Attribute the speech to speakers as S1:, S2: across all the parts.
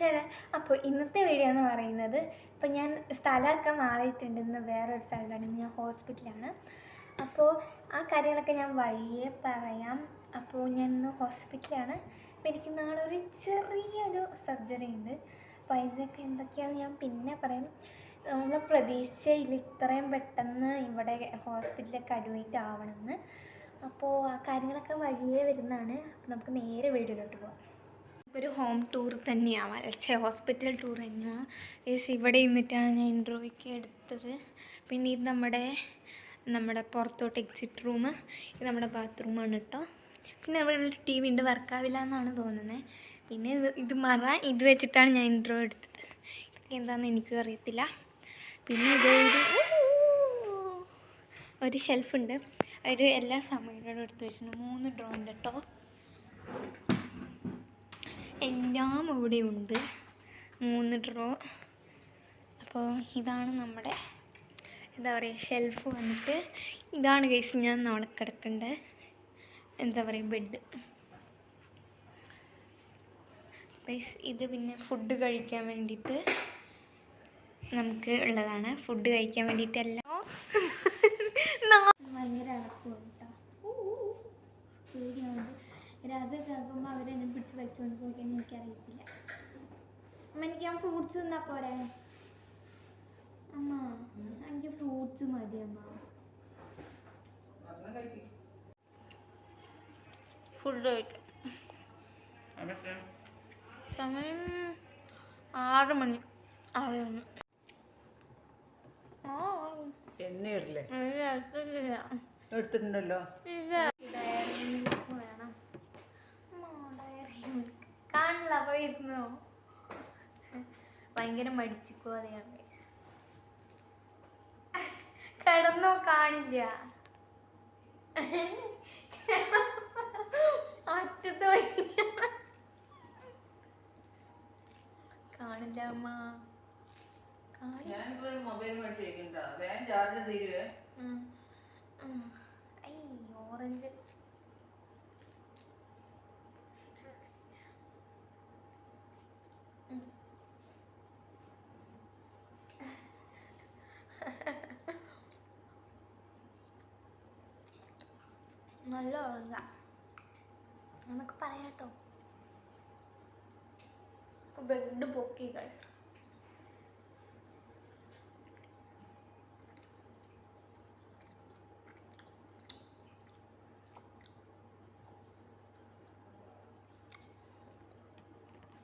S1: ചേരാ അപ്പോൾ ഇന്നത്തെ വീഡിയോ എന്ന് പറയുന്നത് ഇപ്പോൾ ഞാൻ സ്ഥലമൊക്കെ മാറിയിട്ടുണ്ട്. ഇന്ന് വേറൊരു സ്ഥലത്താണ്. ഞാൻ ഹോസ്പിറ്റലാണ്. അപ്പോൾ ആ കാര്യങ്ങളൊക്കെ ഞാൻ വഴിയെ പറയാം. അപ്പോൾ ഞാൻ ഇന്ന് ഹോസ്പിറ്റലാണ്. അപ്പോൾ എനിക്ക് നാളെ ഒരു ചെറിയൊരു സർജറി ഉണ്ട്. അപ്പോൾ അതിനൊക്കെ എന്തൊക്കെയാണെന്ന് ഞാൻ പിന്നെ പറയും. നമ്മൾ പ്രതീക്ഷിച്ചതിൽ ഇത്രയും പെട്ടെന്ന് ഇവിടെ ഹോസ്പിറ്റലൊക്കെ അഡ്മിറ്റ് ആവണമെന്ന്. അപ്പോൾ ആ കാര്യങ്ങളൊക്കെ വഴിയേ വരുന്നതാണ്. നമുക്ക് നേരെ വീഡിയോയിലോട്ട് പോകാം ഒരു ഹോം ടൂർ തന്നെയാവാം വരച്ച ഹോസ്പിറ്റൽ ടൂർ തന്നെയാണ് ഏസ് ഇവിടെ ഇരുന്നിട്ടാണ് ഞാൻ ഇന്റർവ്യൂക്ക് എടുത്തത്. പിന്നെ ഇത് നമ്മുടെ നമ്മുടെ പുറത്തോട്ട് എക്സിറ്റ് റൂം ഇത് നമ്മുടെ ബാത്റൂമാണ് കേട്ടോ പിന്നെ നമ്മുടെ ഒരു ടി വി ഉണ്ട് വർക്കാവില്ല എന്നാണ് തോന്നുന്നത് പിന്നെ ഇത് മറ ഇത് വെച്ചിട്ടാണ് ഞാൻ ഇൻട്രോ എടുത്തത്. ഇതൊക്കെ എന്താണെന്ന് എനിക്കും അറിയത്തില്ല. പിന്നെ ഇത് ഒരു ഷെൽഫുണ്ട് അതിൽ എല്ലാ സാമഗ്രികളും എടുത്ത് വെച്ചിട്ടുണ്ട്. മൂന്ന് ഡ്രോ ഉണ്ട് കേട്ടോ എല്ലാം ഇവിടെ ഉണ്ട്. മൂന്ന് ഡ്രോ അപ്പോൾ ഇതാണ് നമ്മുടെ എന്താ പറയുക ഷെൽഫ് വന്നിട്ട്. ഇതാണ് കേസ് ഞാൻ നാളെ കിടക്കേണ്ട. എന്താ പറയുക ബെഡ് ബൈസ് ഇത് പിന്നെ ഫുഡ് കഴിക്കാൻ വേണ്ടിയിട്ട് നമുക്ക് ഉള്ളതാണ്. ഫുഡ് കഴിക്കാൻ വേണ്ടിയിട്ടെല്ലാം അടക്കും കേട്ടോ പേടിയാണ് രാത്രി അവർ എന്നെ പിടിച്ച് വലിച്ചുകൊണ്ട് എനിക്ക് എനിക്കറിയത്തില്ല. അമ്മ എനിക്ക് ഞാൻ ഫ്രൂട്ട്സ് തിന്നാ പോരെ? അമ്മ എനിക്ക് ഫ്രൂട്ട്സ് മതി അമ്മ. ഫുഡ് കഴിക്കാം സമയം ആറ് മണി. ആറ് മണി. ആ
S2: എണ്ണ ഇടില്ലേ? എടുത്തിട്ടുണ്ടല്ലോ?
S1: ഡയറി മിൽക്ക് വേണം അമ്മ, ഡയറി മിൽക്ക് ഇരുന്നോ ഭയങ്കര മടിച്ചിക്കോ അതെയാണ് കിടന്നോ കാണില്ല. അറ്റത്ത് കാണില്ല അമ്മ.
S2: ഞാനിപ്പോ മൊബൈൽ വേഗം ചാർജ് തീരുവേ.
S1: Orange നല്ല ഓറഞ്ച നമുക്ക് പറയാട്ടോ ബ്രെഡ് പൊക്കി കഴിച്ചു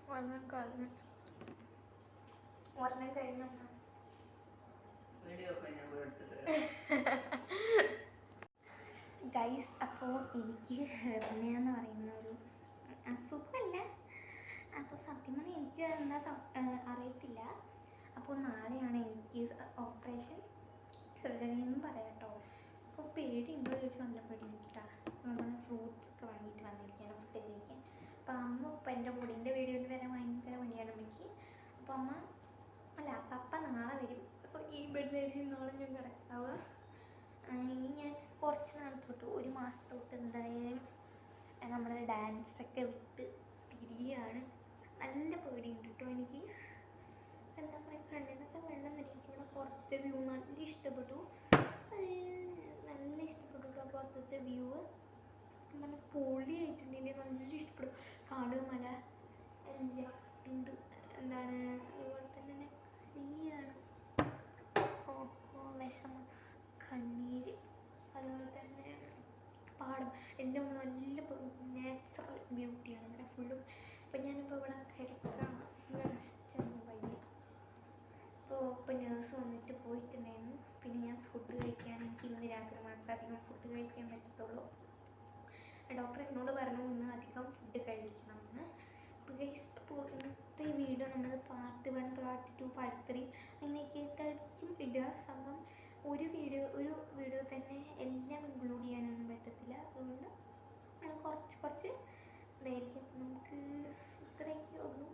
S1: ഒരെണ്ണം കഴിഞ്ഞു ഒരെണ്ണം കഴിഞ്ഞു Guys അപ്പോൾ എനിക്ക് ഹെർണിയ എന്ന് പറയുന്ന ഒരു അസുഖമല്ല അപ്പോൾ സത്യം പറഞ്ഞാൽ എനിക്ക് എന്താ അറിയത്തില്ല. അപ്പോൾ നാളെയാണ് എനിക്ക് ഓപ്പറേഷൻ സർജറി എന്നും പറയാം കേട്ടോ. അപ്പോൾ പേടിയുണ്ടോ ചോദിച്ച് നല്ല പേടി കേട്ടോ നമ്മൾ ഫ്രൂട്ട്സ് ഒക്കെ വാങ്ങിയിട്ട് വന്നിരിക്കുകയാണ് ഫുഡ് കഴിക്കാൻ. അപ്പോൾ അമ്മ ഇപ്പം എന്റെ പൊടിന്റെ വീഡിയോയിൽ വരെ ഭയങ്കര മടിയാണ് അമ്മയ്ക്ക്. അപ്പോൾ അമ്മ അല്ല പപ്പ നാളെ വരും. അപ്പോൾ ഈ ബെഡിലായിരിക്കും നാളെ ഞാൻ കിടക്കാവുക ആ, ഇനി ഞാൻ കുറച്ച് നാൾ തൊട്ട് ഒരു മാസം തൊട്ട് എന്തായാലും നമ്മൾ ഡാൻസൊക്കെ വിട്ട് തിരിയാണ്. നല്ല പേടിയുണ്ട് കേട്ടോ എനിക്ക്. എന്താ പറയുക കണ്ണിനൊക്കെ വെള്ളം വരും ഇവിടെ പുറത്തെ വ്യൂ നല്ല ഇഷ്ടപ്പെട്ടു. നല്ല ഇഷ്ടപ്പെട്ടു കേട്ടോ പുറത്തത്തെ വ്യൂ നല്ല പൊളിയായിട്ടുണ്ടെങ്കിൽ നല്ല ഇഷ്ടപ്പെടും കാട് മല എല്ലാം ഉണ്ട്. എന്താണ് അതുപോലെ തന്നെ കരിയാണ്. ഓ ഓ വിഷമം. കണ്ണീര്. അതുപോലെ തന്നെ പാടം. എല്ലാം നല്ല നാച്ചുറൽ ബ്യൂട്ടിയാണ് ഇവിടെ ഫുള്ളും ഇപ്പം ഞാനിപ്പോൾ ഇവിടെ കിടക്കാണ്. റെസ്റ്റ് വയ്യ. അപ്പോൾ ഇപ്പം നേഴ്സ് വന്നിട്ട് പോയിട്ടുണ്ടായിരുന്നു. പിന്നെ ഞാൻ ഫുഡ് കഴിക്കാൻ എനിക്ക് ഇന്ന് രാത്രി മാത്രമേ അധികം ഫുഡ് കഴിക്കാൻ പറ്റത്തുള്ളൂ. ഡോക്ടർ എന്നോട് പറഞ്ഞു ഇന്ന് അധികം ഫുഡ് കഴിക്കണം എന്ന് അപ്പോൾ ഗൈസ് ഇന്നത്തെ വീഡിയോ നമ്മൾ part one part two part three അങ്ങനെയൊക്കെ ആയിട്ടായിരിക്കും ഇടുക. സംഭവം ഒരു വീഡിയോ ഒരു വീഡിയോ തന്നെ എല്ലാം ഇൻക്ലൂഡ് ചെയ്യാനൊന്നും പറ്റത്തില്ല. അതുകൊണ്ട് നമ്മൾ കുറച്ച് കുറച്ച് ഇതായിരിക്കും. നമുക്ക് ഇത്രയൊക്കെ ഉള്ളൂ.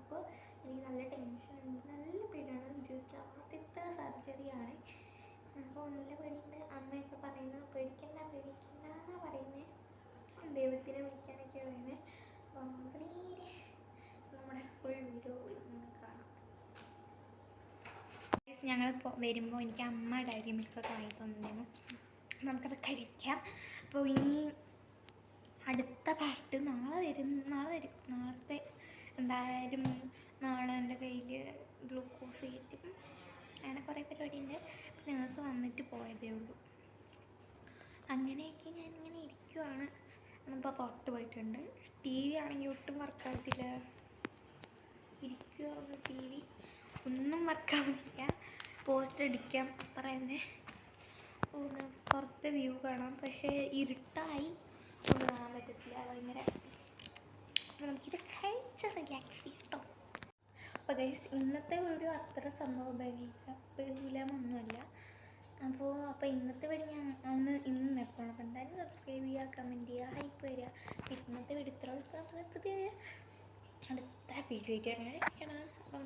S1: അപ്പോൾ എനിക്ക് നല്ല ടെൻഷൻ ഉണ്ട്. നല്ല പേടിയാണ്. ജീവിതത്തിൽ ആദ്യത്തെ സർജറിയാണ്. അപ്പോൾ നല്ല പേടിയുണ്ട്. അമ്മയൊക്കെ പറയുന്നത് പേടിക്കണ്ട പേടിക്കണ്ട എന്നാണ് പറയുന്നത് ദൈവത്തിനെ വിളിക്കാനൊക്കെ പറയുന്നത് അപ്പോൾ നമുക്ക് നേരെ നമ്മുടെ ഞങ്ങൾ വരുമ്പോൾ എനിക്ക് അമ്മ ഡയറി മിൽക്കൊക്കെ വാങ്ങി തന്നിരുന്നു. നമുക്കത് കഴിക്കാം. അപ്പോൾ ഇനി അടുത്ത പാട്ട് നാളെ വരും നാളെ വരും. നാളത്തെ എന്തായാലും നാളെ എന്റെ കയ്യിൽ ഗ്ലൂക്കോസ് കയറ്റും. അങ്ങനെ കുറേ പരിപാടി ഉണ്ട് നേഴ്സ് വന്നിട്ട് പോയതേ ഉള്ളൂ. അങ്ങനെയൊക്കെ ഞാൻ ഇങ്ങനെ ഇരിക്കുവാണ്. ഇപ്പോൾ പുറത്ത് പോയിട്ടുണ്ട്. ടി വി ആണെങ്കിൽ ഒട്ടും വർക്കാകത്തില്ല ഇരിക്കുവാണ് ടി വി. ഒന്നും വർക്കാവുന്നില്ല പോസ്റ്റ് അടിക്കാം. തന്നെ ഒന്ന് പുറത്തെ വ്യൂ കാണാം. പക്ഷേ ഇരുട്ടായി ഒന്നും കാണാൻ പറ്റത്തില്ല. ഭയങ്കര അപ്പോൾ നമുക്കിത് കഴിച്ച് റിലാക്സ് ചെയ്യാം കേട്ടോ അപ്പോൾ ഗൈസ് ഇന്നത്തെ വീഡിയോ അത്ര സംഭവ ബഹുലമൊന്നുമല്ല. അപ്പോൾ അപ്പോൾ ഇന്നത്തെ വീഡിയോ ഞാൻ ഒന്ന് ഇന്ന് നിർത്തണം. അപ്പോൾ എന്തായാലും സബ്സ്ക്രൈബ് ചെയ്യുക കമന്റ് ചെയ്യുക ഹൈപ്പ് വരിക. ഇന്നത്തെ വീഡിയോ ഇത്ര പുതിയ അടുത്ത വീഡിയോയ്ക്ക് അങ്ങനെ അപ്പം